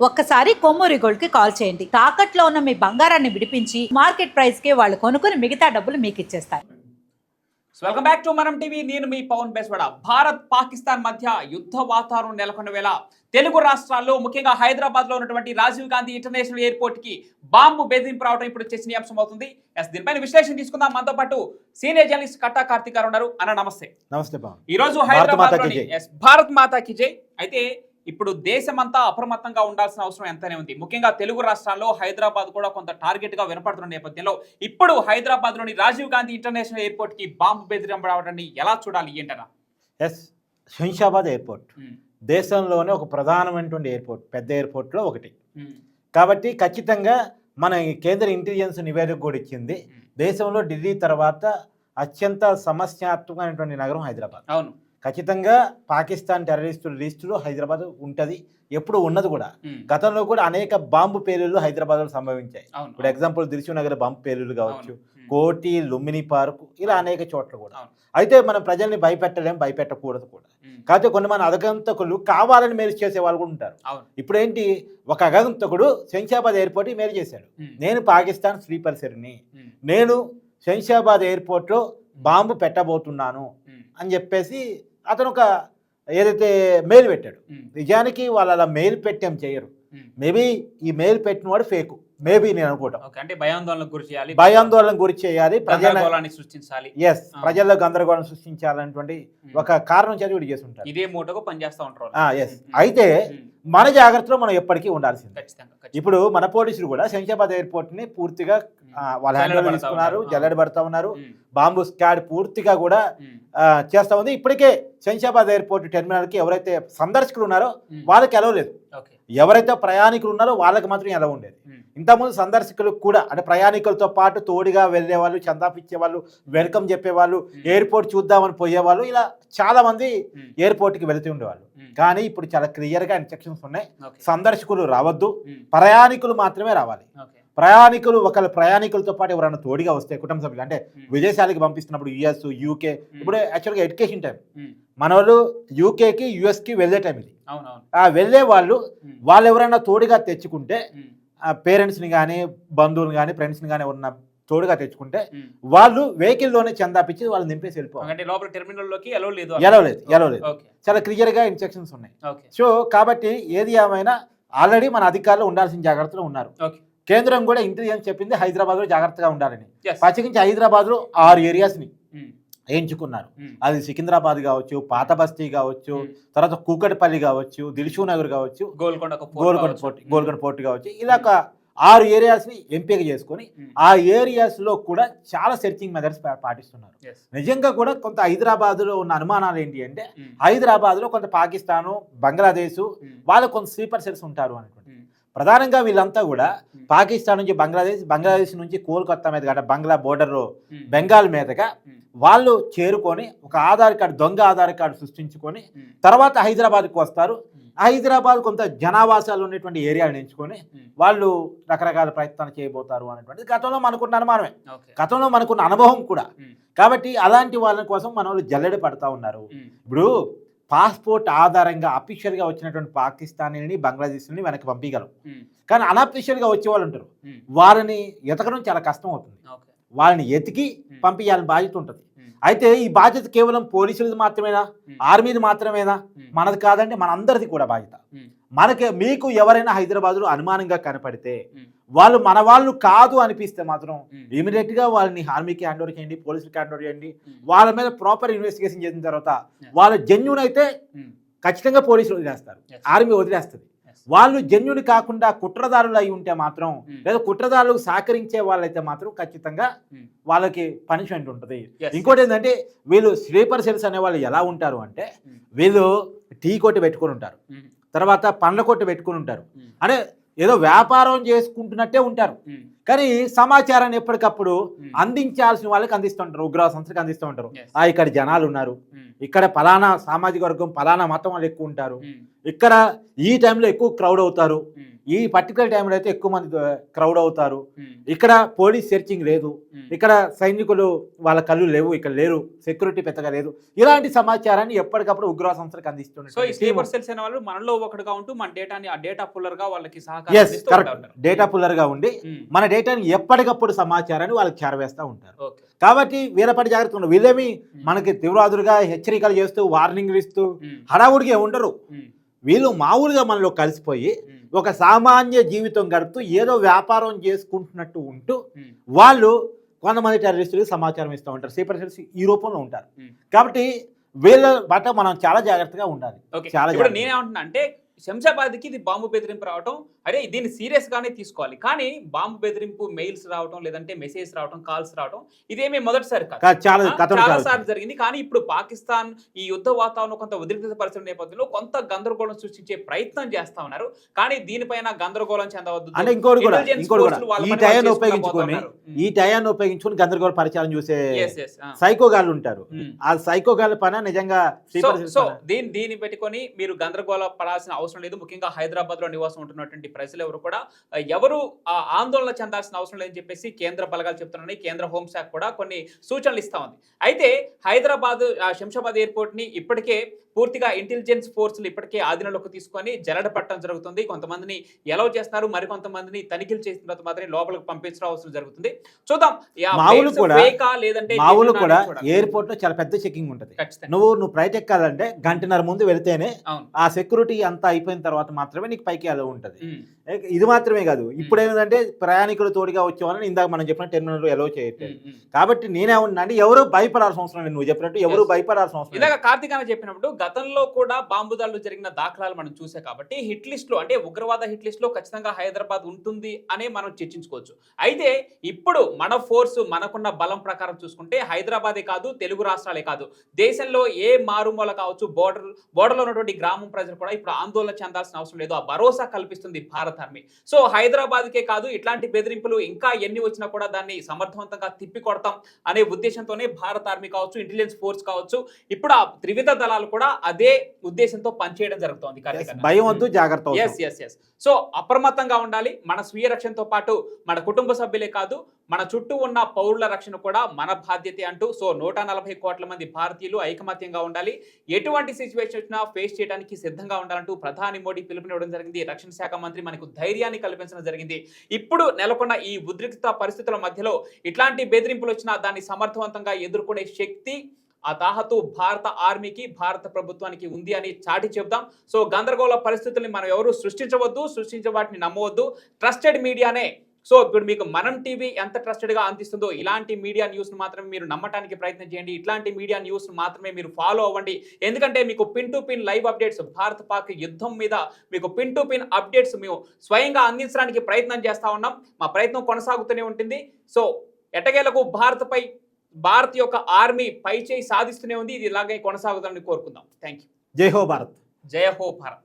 ఒక్కసారి కొమ్మూరి గోల్డ్కి కాల్ చేయండి. తాకట్లో ఉన్న మీ బంగారాన్ని విడిపించి మార్కెట్ ప్రైస్కి వాళ్ళు కొనుక్కుని మిగతా డబ్బులు మీకు ఇచ్చేస్తారు. Welcome back to Manam TV నేను మీ పవన్ బేస్వాడ. భారత్ పాకిస్తాన్ మధ్య యుద్ధ వాతావరణం నెలకొన్న వేళ తెలుగు రాష్ట్రాల్లో ముఖ్యంగా హైదరాబాద్లో ఉన్నటువంటి రాజీవ్ గాంధీ ఇంటర్నేషనల్ ఎయిర్పోర్ట్కి బాంబు బెదిరింపు రావడం ఇప్పుడు చర్చనీయాంశం అవుతుంది. ఎస్ దీనిపైన విశ్లేషణ తీసుకుందాం. మనతో పాటు సీనియర్ జర్నలిస్ట్ కట్టా కార్తిక్ గారు ఉన్నారు. అన్న నమస్తే. నమస్తే ఈ రోజు భారత హైదరాబాద్ మాతాకి జై. ఎస్ భారత్ మాతాకి జై. అయితే ఇప్పుడు దేశమంతా అప్రమత్తంగా ఉండాల్సిన అవసరం ఎంతనే ఉంది. ముఖ్యంగా తెలుగు రాష్ట్రాల్లో హైదరాబాద్ కూడా కొంత టార్గెట్గా వినపడుతున్న నేపథ్యంలో ఇప్పుడు హైదరాబాద్లోని రాజీవ్ గాంధీ ఇంటర్నేషనల్ ఎయిర్పోర్ట్కి బాంబు బెదిరింపు రావడాన్ని ఎలా చూడాలి ఏంటనా ఎస్. శంషాబాద్ ఎయిర్పోర్ట్. దేశంలోనే ఒక ప్రధానమైనటువంటి ఎయిర్పోర్ట్ పెద్ద ఎయిర్పోర్ట్లో ఒకటి. కాబట్టి ఖచ్చితంగా మన కేంద్ర ఇంటెలిజెన్స్ నివేదిక కూడా ఇచ్చింది. దేశంలో ఢిల్లీ తర్వాత అత్యంత సమస్యాత్మకమైనటువంటి నగరం హైదరాబాద్. అవును. ఖచ్చితంగా పాకిస్తాన్ టెర్రరిస్టుల లిస్టులో హైదరాబాద్ ఉంటుంది. ఎప్పుడు ఉన్నది కూడా. గతంలో కూడా అనేక బాంబు పేలుళ్ళు హైదరాబాద్లో సంభవించాయి. ఇప్పుడు ఎగ్జాంపుల్ దిల్సు నగర్ బాంబు పేలుళ్ళు కావచ్చు కోటి లుంబిని పార్క్ ఇలా అనేక చోట్ల కూడా. అయితే మనం ప్రజల్ని భయపెట్టలేం భయపెట్టకూడదు కూడా. కాకపోతే కొన్ని మన అగంతకులు కావాలని మేలు చేసే వాళ్ళు కూడా ఉంటారు. ఇప్పుడు ఏంటి ఒక అగంతకుడు శంషాబాద్ ఎయిర్పోర్ట్ మేలు చేశాడు. నేను పాకిస్తాన్ స్లీపర్ సెర్ని నేను శంషాబాద్ ఎయిర్పోర్ట్లో బాంబు పెట్టబోతున్నాను అని చెప్పేసి అతను ఒక ఏదైతే మెయిల్ పెట్టాడు. నిజానికి వాళ్ళు అలా మెయిల్ పెట్టాం చేయరు. మేబీ ఈ మెయిల్ పెట్టిన వాడు ఫేక్. మేబీ నేను అనుకోవటం అంటే భయాందోళనకు గురి చేయాలి భయాందోళన గురి చేయాలి ప్రజల గందరగోళాన్ని సృష్టించాలి. ఎస్. ప్రజల్లో గందరగోళం సృష్టించాలన్నటువంటి ఉమ్, ఒక కారణం చేతి వీడు చేసి ఉంటారు ఇదే మూటకు పనిచేస్తా ఉంటారు ఎస్ అయితే మన జాగ్రత్తలో మనం ఎప్పటికీ ఉండాల్సిందే. ఇప్పుడు మన పోలీసులు కూడా శంషాబాద్ ఎయిర్పోర్ట్ని పూర్తిగా వాళ్ళ హ్యాండ్ తీసుకున్నారు జల్లెడ పడతా ఉన్నారు. బాంబు స్క్వాడ్ పూర్తిగా కూడా చేస్తా ఉంది. ఇప్పటికే శంషాబాద్ ఎయిర్పోర్ట్ టెర్మినల్కి ఎవరైతే సందర్శకులు ఉన్నారో వాళ్ళకి ఎలవ లేదు. ఎవరైతే ప్రయాణికులు ఉన్నారో వాళ్ళకి మాత్రం ఎలా ఉండేది. ఇంతకుముందు సందర్శకులకు కూడా అంటే ప్రయాణికులతో పాటు తోడుగా వెళ్ళే వాళ్ళు చందాపిచ్చే వాళ్ళు వెల్కమ్ చెప్పేవాళ్ళు ఎయిర్పోర్ట్ చూద్దామని పోయేవాళ్ళు ఇలా చాలా మంది ఎయిర్పోర్ట్కి వెళుతూ ఉండేవాళ్ళు. కానీ ఇప్పుడు చాలా క్లియర్గా ఇన్స్ట్రక్షన్స్ ఉన్నాయి. సందర్శకులు రావద్దు. ప్రయాణికులు మాత్రమే రావాలి. ప్రయాణికులు ఒకళ్ళ ప్రయాణికులతో పాటు ఎవరైనా తోడుగా వస్తే కుటుంబ సభ్యులు అంటే విదేశాలకు పంపిస్తున్నప్పుడు యుఎస్ యూకే ఇప్పుడు యాక్చువల్గా ఎడ్యుకేషన్ టైం మన వాళ్ళు యూకేకి యుఎస్కి వెళ్ళే టైం ఇది. ఆ వెళ్ళే వాళ్ళు వాళ్ళు ఎవరైనా తోడుగా తెచ్చుకుంటే పేరెంట్స్ని కానీ బంధువులు కానీ ఫ్రెండ్స్ని కానీ ఎవరన్నా తోడుగా తెచ్చుకుంటే. వాళ్ళు వెహికల్లోనే చందాపిచ్చి వాళ్ళు నింపేసి వెళ్ళిపోవాలి. లేదు ఎలవలేదు ఎలవలేదు ఓకే. చాలా క్లియర్గా ఇన్స్ట్రక్షన్స్ ఉన్నాయి. సో కాబట్టి ఏది ఏమైనా ఆల్రెడీ మన అధికారులు ఉండాల్సిన జాగ్రత్తలో ఉన్నారు. కేంద్రం కూడా ఇంటెలిజెన్స్ చెప్పింది? హైదరాబాద్లో జాగ్రత్తగా ఉండాలని. పచ్చికించి హైదరాబాద్లో ఆరు ఏరియాస్ని ఉమ్, ఎంచుకున్నారు. ఉమ్, అది సికింద్రాబాద్ కావచ్చు పాత బస్తీ కావచ్చు ఉమ్. తర్వాత కూకట్పల్లి కావచ్చు దిల్షూ నగర్ కావచ్చు గోల్కొండ గోల్కొండ. పోర్ట్ గోల్కొండ పోర్ట్ కావచ్చు. ఇలా ఒక ఆరు ఏరియాస్ని ఎంపిక చేసుకొని ఆ ఏరియాస్లో కూడా చాలా సెర్చింగ్ మెథడ్స్ పాటిస్తున్నారు. నిజంగా కూడా కొంత హైదరాబాద్లో ఉన్న అనుమానాలు ఏంటి అంటే ఉమ్, హైదరాబాద్లో కొంత పాకిస్తాను బంగ్లాదేశ్ వాళ్ళు కొంత స్లీపర్ సెల్స్ ఉంటారు అనుకోండి ఉమ్, ప్రధానంగా వీళ్ళంతా కూడా పాకిస్తాన్ నుంచి బంగ్లాదేశ్ బంగ్లాదేశ్ నుంచి కోల్కత్తా మీద అంటే బంగ్లా బోర్డర్ బెంగాల్ మీదుగా వాళ్ళు చేరుకొని ఒక ఆధార్ కార్డు దొంగ ఆధార్ కార్డు సృష్టించుకొని తర్వాత హైదరాబాద్కి వస్తారు. హైదరాబాద్ కొంత జనావాసాలు ఉన్నటువంటి ఏరియాలను ఎంచుకొని వాళ్ళు రకరకాల ప్రయత్నాలు చేయబోతారు అనేటువంటిది గతంలో మనకున్న అనుమానమే. గతంలో మనకున్న అనుభవం కూడా. కాబట్టి అలాంటి వాళ్ళ కోసం మన వాళ్ళు జల్లెడ పడతా ఉన్నారు. ఇప్పుడు పాస్పోర్ట్ ఆధారంగా అఫీషియల్గా వచ్చినటువంటి పాకిస్తానీని బంగ్లాదేశ్ని వెనక్కి పంపించగలం కానీ అనఫీషియల్గా వచ్చే వాళ్ళు ఉంటారు. వాళ్ళని ఎతకడం చాలా కష్టం అవుతుంది వాళ్ళని ఎతికి పంపించాలని బాధ్యత ఉంటుంది. అయితే ఈ బాధ్యత కేవలం పోలీసులది మాత్రమేనా? ఆర్మీది మాత్రమేనా? మనది కాదంటే మనందరిది కూడా బాధ్యత. మనకి మీకు ఎవరైనా హైదరాబాద్లో అనుమానంగా కనపడితే వాళ్ళు మన వాళ్ళు కాదు అనిపిస్తే మాత్రం ఇమీడియట్గా వాళ్ళని ఆర్మీకి హ్యాండ్ ఓవర్ చేయండి పోలీసులకి హ్యాండ్ ఓవర్ చేయండి వాళ్ళ మీద ప్రాపర్ ఇన్వెస్టిగేషన్ చేసిన తర్వాత. వాళ్ళ జెన్యున్ అయితే ఖచ్చితంగా పోలీసులు వదిలేస్తారు. ఆర్మీ వదిలేస్తుంది. వాళ్ళు జెన్యున్ కాకుండా కుట్రదారులు అయి ఉంటే మాత్రం లేదా కుట్రదారులకు సహకరించే వాళ్ళైతే మాత్రం ఖచ్చితంగా వాళ్ళకి పనిష్మెంట్ ఉంటుంది. ఇంకోటి ఏంటంటే వీళ్ళు స్లీపర్ సెల్స్ అనే వాళ్ళు ఎలా ఉంటారు అంటే వీళ్ళు టీ కొట్టి పెట్టుకొని ఉంటారు. తర్వాత పండ్ల కొట్టు పెట్టుకుని ఉంటారు. అంటే ఏదో వ్యాపారం చేసుకుంటున్నట్టే ఉంటారు. కానీ సమాచారాన్ని ఎప్పటికప్పుడు అందించాల్సిన వాళ్ళకి అందిస్తుంటారు ఉగ్రవాద సంస్థకి అందిస్తూ ఉంటారు. ఆ ఇక్కడ జనాలు ఉన్నారు. ఇక్కడ పలానా సామాజిక వర్గం పలానా మతం వాళ్ళు ఎక్కువ ఉంటారు. ఇక్కడ ఈ టైంలో ఎక్కువ క్రౌడ్ అవుతారు. ఈ పర్టికులర్ టైంలో అయితే ఎక్కువ మంది క్రౌడ్ అవుతారు. ఇక్కడ పోలీస్ సెర్చింగ్ లేదు. ఇక్కడ సైనికులు వాళ్ళ కళ్ళు లేవు ఇక్కడ లేరు. సెక్యూరిటీ పెద్దగా లేదు. ఇలాంటి సమాచారాన్ని ఎప్పటికప్పుడు ఉగ్రవాద సంస్థలకు సో ఈ అందిస్తున్నారు స్లీపర్ సెల్స్ అనే వాళ్ళు మనలో ఒకటిగా ఉంటూ మన డేటాని ఆ డేటా పుల్లర్గా వాళ్ళకి సహకారం. డేటా పుల్లర్గా ఉండి మన డేటాని ఎప్పటికప్పుడు సమాచారాన్ని వాళ్ళకి చేరవేస్తూ ఉంటారు. కాబట్టి వీరపటి జాగ్రత్త ఉండరు వీళ్ళేమి మనకి తీవ్రవాదులుగా హెచ్చరికలు చేస్తూ వార్నింగ్లు ఇస్తూ హడావుడిగా ఉండరు. వీళ్ళు మామూలుగా మనలో కలిసిపోయి ఒక సామాన్య జీవితం గడుపుతూ ఏదో వ్యాపారం చేసుకుంటున్నట్టు ఉంటూ వాళ్ళు కొంతమంది టెర్రరిస్టులకు సమాచారం ఇస్తూ ఉంటారు సీపర్ ఈ రూపంలో ఉంటారు. కాబట్టి వీళ్ళ బట్ట మనం చాలా జాగ్రత్తగా ఉండాలి చాలా జాగ్రత్త. నేనేమంటున్నా అంటే శంషాబాద్కి ఇది బాంబు బెదిరింపు రావటం అరే దీన్ని సీరియస్ గానే తీసుకోవాలి కానీ బాంబు బెదిరింపు మెయిల్స్ రావటం లేదంటే మెసేజ్ రావటం కాల్స్ రావటం ఇదేమీ మొదటిసారి కాదు కా- చాలా ఆ, కథలు చాలా కాదు. సార్లు జరిగింది కానీ ఇప్పుడు పాకిస్తాన్ ఈ యుద్ధ వాతావరణం కొంత ఉద్రిక్తత పరిస్థితుల నేపథ్యంలో కొంత గందరగోళం సృష్టించే ప్రయత్నం చేస్తా ఉన్నారు కానీ దీనిపైన గందరగోళం చెందవద్దు అంటే ఇంకోటి కూడా Intelligence ఇంకోటి forces వాళ్ళ కూడా ఈ టయాన్ని ఉపయోగించుకొని పోతున్నారు. ఈ టయాన్ని ఉపయోగించుకొని గందరగోళ పరిచయం చూసే. సైకోగాళ్ళు ఉంటారు. ఆ సైకోగాళ్ళ పైన నిజంగా సో దీన్ని పెట్టుకొని మీరు గందరగోళ పడాల్సిన అవసరం లేదు. ముఖ్యంగా హైదరాబాద్లో నివాసం ఉంటున్నటువంటి ప్రజలు ఎవరు కూడా ఎవరు ఆ, ఆందోళన చెందాల్సిన అవసరం లేదని చెప్పేసి కేంద్ర బలగాలు చెప్తున్నాయి కేంద్ర హోంశాఖ కూడా కొన్ని సూచనలు ఇస్తా ఉంది. అయితే హైదరాబాద్ శంషాబాద్ ఎయిర్పోర్ట్ని ఇప్పటికే పూర్తిగా ఇంటెలిజెన్స్ ఫోర్సులు ఇప్పటికే ఆధీనంలోకి తీసుకొని జరడ పట్టడం జరుగుతుంది. కొంతమందిని ఎలవ్ చేస్తున్నారు. మరికొంతమందిని తనిఖీలు చేసిన తర్వాత మాత్రమే లోపలికి పంపించడం అవసరం జరుగుతుంది. చూద్దాం. కూడా- లేదంటే మామూలు కూడా. ఎయిర్పోర్ట్లో చాలా పెద్ద చెకింగ్ ఉంటది. నువ్వు నువ్వు ఫ్లైట్ ఎక్కాలంటే గంటన్నర ముందు వెళితేనే ఆ సెక్యూరిటీ అంతా అయిపోయిన తర్వాత మాత్రమే నీకు పైకి అలా ఉంటది. ఇది మాత్రమే కాదు. ఇప్పుడు ఏమిటంటే ప్రయాణికులు తోడుగా వచ్చేవాళ్ళని ఇందాక మనం చెప్పిన టెర్మినల్ ఎలో చేయట్లేదు. కాబట్టి నేనేమన్నా అంటే ఎవరు భయపడాల్సిన అవసరం లేదు. నువ్వు చెప్పినట్టు ఎవరు. భయపడాల్సిన అవసరం ఇలాగ కార్తీక్ చెప్పినప్పుడు గతంలో కూడా బాంబు దాడులు జరిగిన దాఖలాలు మనం చూసే కాబట్టి హిట్ లిస్ట్లో అంటే ఉగ్రవాద హిట్ లిస్ట్లో ఖచ్చితంగా హైదరాబాద్ ఉంటుంది అనే మనం చర్చించుకోవచ్చు. అయితే ఇప్పుడు మన ఫోర్స్ మనకున్న బలం ప్రకారం చూసుకుంటే హైదరాబాదే కాదు తెలుగు రాష్ట్రాలే కాదు. దేశంలో ఏ మారుమూల కావచ్చు బోర్డర్ బోర్డర్లో ఉన్నటువంటి గ్రామం ప్రజలు కూడా ఇప్పుడు ఆందోళన చెందాల్సిన అవసరం లేదు. ఆ భరోసా కల్పిస్తుంది భారత్ ఆర్మీ. సో హైదరాబాద్కే కాదు ఇట్లాంటి బెదిరింపులు ఇంకా ఎన్ని వచ్చినా కూడా దాన్ని సమర్థవంతంగా తిప్పికొడతాం అనే ఉద్దేశంతోనే భారత ఆర్మీ కావచ్చు ఇంటెలిజెన్స్ ఫోర్స్ కావచ్చు ఇప్పుడు ఆ త్రివిధ దళాలు కూడా అదే ఉద్దేశంతో పనిచేయడం జరుగుతోంది భయం వద్దు జాగ్రత్త. ఎస్ ఎస్ ఎస్ సో అప్రమత్తంగా ఉండాలి మన స్వీయ రక్షణతో పాటు మన కుటుంబ సభ్యులే కాదు మన చుట్టూ ఉన్న పౌరుల రక్షణ కూడా మన బాధ్యతే అంటూ సో నూట నలభై కోట్ల మంది భారతీయులు ఐకమత్యంగా ఉండాలి. ఎటువంటి సిచ్యువేషన్ వచ్చినా ఫేస్ చేయడానికి సిద్ధంగా ఉండాలంటూ ప్రధాని మోడీ పిలుపునివ్వడం జరిగింది. రక్షణ శాఖ మంత్రి మనకు ధైర్యాన్ని కల్పించడం జరిగింది. ఇప్పుడు నెలకొన్న ఈ ఉద్రిక్త పరిస్థితుల మధ్యలో ఇట్లాంటి బెదిరింపులు వచ్చినా దాన్ని సమర్థవంతంగా ఎదుర్కొనే శక్తి ఆ తాహతు భారత ఆర్మీకి భారత ప్రభుత్వానికి ఉంది అని చాటి చెప్దాం సో గందరగోళ పరిస్థితుల్ని మనం ఎవరు సృష్టించవద్దు సృష్టించే వాటిని నమ్మవద్దు. ట్రస్టెడ్ మీడియానే. సో ఇప్పుడు మీకు మనం టీవీ ఎంత ట్రస్టెడ్గా అందిస్తుందో ఇలాంటి మీడియా న్యూస్ను మాత్రమే మీరు నమ్మటానికి ప్రయత్నం చేయండి. ఇట్లాంటి మీడియా న్యూస్ను మాత్రమే మీరు ఫాలో అవ్వండి. ఎందుకంటే మీకు pin to pin live updates Bharat Pak యుద్ధం మీద మీకు పిన్ టు పిన్ అప్డేట్స్ మేము స్వయంగా అందించడానికి ప్రయత్నం చేస్తూ ఉన్నాం. మా ప్రయత్నం కొనసాగుతూనే ఉంటుంది. సో ఎటగేలకు భారత్పై భారత్ యొక్క ఆర్మీ పై చేయి సాధిస్తూనే ఉంది. ఇది ఇలాగే కొనసాగుతుందని కోరుకుందాం. థ్యాంక్ యూ జై హో భారత్. జయ హో భారత్.